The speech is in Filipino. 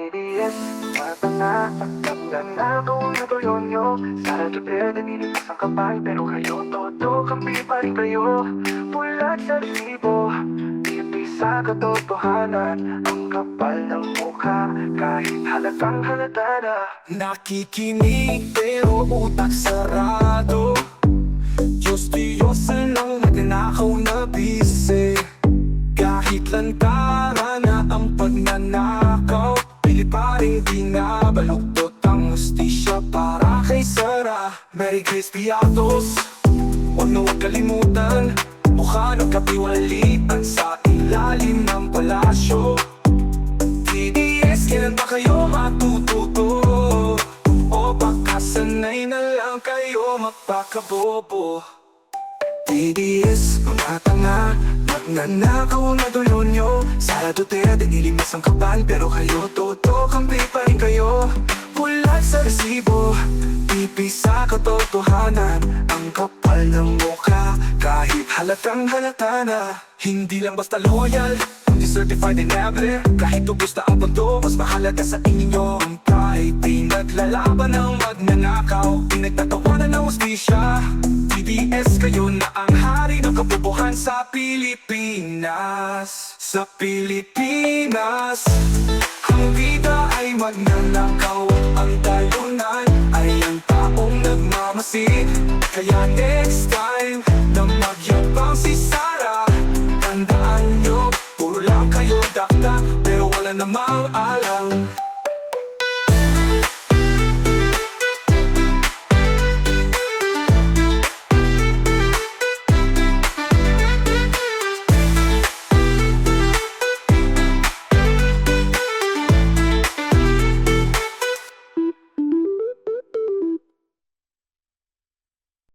Mata na Nagnanakaw na tuyo nyo Sana depende nilipas ang kapal Pero kayo todo kami pa rin kayo. Bulat sa resibo Tipi sa katotohanan. Ang kapal ng mukha Kahit halatang halata na. Nakikinig pero utak sarado. Diyos Diyosan lang nagnakaw Sarah Mary Grace Piatos Huwag na huwag kalimutan Mukha ng kapiwalitan sa ilalim ng palasyo. TDS, kailan ba kayo matututo? O baka sanay na lang kayo magpakabobo? TDS, mga tanga Magnanakaw na dulo nyo. Sara Duterte, nilimas ang kabal Pero kayo, toto, kampi pa rin kayo. Bulat sa resibo Pipi sa katotohanan. Ang kapal ng mukha Kahit halatang halata na. Hindi lang basta loyal Hindi certified ever Kahit ubus na ang mundo Mas mahalaga sa inyo. Ang pride Di naglalaban ng magnanakaw Pinagtatawanan ng hustisya TDS kayo na ang hari ng kabubuhan sa Pilipinas. Sa Pilipinas Ang bida ay magnanakaw. Ang talunan ay ang nagmamasid Kaya next time na magyabang si Sarah Tandaan nyo, puro lang kayo dakta Pero wala namang alam